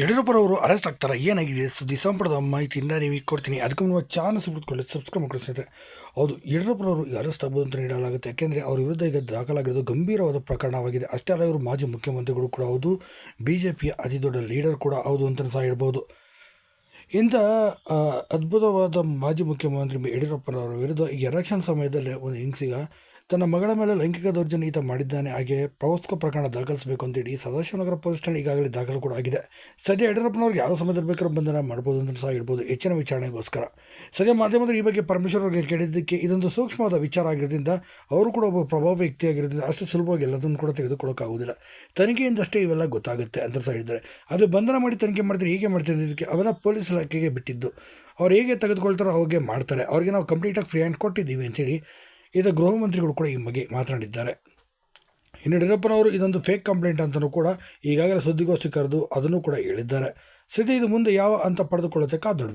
ಯಡಿಯೂರಪ್ಪರವರು arrest ಆಗ್ತಾರೆ? ಏನಾಗಿದೆ? ಸುದ್ದಿ ಸಂಪುಟದ ಮಾಹಿತಿಯಿಂದ ನೀವು ಕೊಡ್ತೀನಿ. ಅದಕ್ಕೆ ನಿಮ್ಮ ಚಾನಲ್ ಬಿಟ್ಕೊಳ್ಳಿ ಸಬ್ಸ್ಕ್ರೈಬ್ ಮಾಡ್ಕೊಳ್ಳಿ ಸ್ನೇಹಿತರೆ. ಹೌದು, ಯಡಿಯೂರಪ್ಪರವರು ಈಗ ಅರೆಸ್ಟ್ ಆಗ್ಬೋದು ಅಂತ ನೀಡಲಾಗುತ್ತೆ. ಯಾಕೆಂದರೆ ಅವರ ವಿರುದ್ಧ ಈಗ ದಾಖಲಾಗಿರೋದು ಗಂಭೀರವಾದ ಪ್ರಕರಣವಾಗಿದೆ. ಅಷ್ಟೇ ಅಲ್ಲ, ಇವರು ಮಾಜಿ ಮುಖ್ಯಮಂತ್ರಿಗಳು ಕೂಡ ಹೌದು ಬಿ ಜೆ ಪಿಯ ಅತಿ ದೊಡ್ಡ ಲೀಡರ್ ಕೂಡ ಹೌದು ಅಂತ ಸಹ ಹೇಳ್ಬೋದು. ಇಂಥ ಅದ್ಭುತವಾದ ಮಾಜಿ ಮುಖ್ಯಮಂತ್ರಿ ಯಡಿಯೂರಪ್ಪನವರ ವಿರುದ್ಧ ಈ ಎಲೆಕ್ಷನ್ ಸಮಯದಲ್ಲಿ ಒಂದು ಹೆಂಗಸಿಗ ತನ್ನ ಮಗಳ ಮೇಲೆ ಲೈಂಗಿಕ ದೌರ್ಜನ್ಯ ಈತ ಮಾಡಿದ್ದಾನೆ. ಹಾಗೆ ಪ್ರವಾಸಕ ಪ್ರಕರಣ ದಾಖಲಿಸಬೇಕು ಅಂತೇಳಿ ಸದಾಶಿವನಗರ ಪೊಲೀಸ್ ಠಾಣೆ ಈಗಾಗಲೇ ದಾಖಲು ಕೂಡ ಆಗಿದೆ. ಸದ್ಯ ಯಡಿಯೂರಪ್ಪನವ್ರಿಗೆ ಯಾವ ಸಮಯದಲ್ಲಿ ಬೇಕಾದ್ರೂ ಬಂಧನ ಮಾಡ್ಬೋದು ಅಂತ ಸಹ ಹೇಳ್ಬೋದು. ಹೆಚ್ಚಿನ ವಿಚಾರಣೆಗೋಸ್ಕರ. ಸದ್ಯ ಮಾಧ್ಯಮದಲ್ಲಿ ಈ ಬಗ್ಗೆ ಪರಮೇಶ್ವರ್ ಅವರಿಗೆ ಕೇಳಿದ್ದಕ್ಕೆ ಇದೊಂದು ಸೂಕ್ಷ್ಮವಾದ ವಿಚಾರ ಆಗಿರೋದ್ರಿಂದ ಅವರು ಕೂಡ ಒಬ್ಬ ಪ್ರಭಾವ ವ್ಯಕ್ತಿಯಾಗಿರೋದ್ರಿಂದ ಅಷ್ಟು ಸುಲಭವಾಗಿ ಎಲ್ಲದನ್ನು ಕೂಡ ತೆಗೆದುಕೊಳ್ಳೋಕ್ಕಾಗೋದಿಲ್ಲ ತನಿಖೆಯಿಂದಷ್ಟೇ ಇವೆಲ್ಲ ಗೊತ್ತಾಗುತ್ತೆ ಅಂತ ಸಹ ಹೇಳಿದ್ದಾರೆ. ಅದು ಬಂಧನ ಮಾಡಿ ತನಿಖೆ ಮಾಡ್ತಾರೆ, ಹೀಗೆ ಮಾಡ್ತೀನಿ ಇದಕ್ಕೆ ಅವೆಲ್ಲ ಪೊಲೀಸ್ ಇಲಾಖೆಗೆ ಬಿಟ್ಟಿದ್ದು. ಅವ್ರು ಹೇಗೆ ತೆಗೆದುಕೊಳ್ತಾರೋ ಅವಾಗೆ ಮಾಡ್ತಾರೆ. ಅವ್ರಿಗೆ ನಾವು ಕಂಪ್ಲೀಟಾಗಿ ಫ್ರೀ ಹ್ಯಾಂಡ್ ಕೊಟ್ಟಿದ್ದೀವಿ ಅಂತೇಳಿ ಇದು ಗೃಹ ಮಂತ್ರಿಗಳು ಕೂಡ ಈ ಬಗ್ಗೆ ಮಾತನಾಡಿದ್ದಾರೆ. ಇನ್ನು ಯಡಿಯೂರಪ್ಪನವರು ಇದೊಂದು ಫೇಕ್ ಕಂಪ್ಲೇಂಟ್ ಅಂತಲೂ ಕೂಡ ಈಗಾಗಲೇ ಸುದ್ದಿಗೋಷ್ಠಿ ಕರೆದು ಅದನ್ನು ಕೂಡ ಹೇಳಿದ್ದಾರೆ. ಸದ್ಯ ಇದು ಮುಂದೆ ಯಾವ ಅಂತ ಪಡೆದುಕೊಳ್ಳುತ್ತೆ ಕಾದು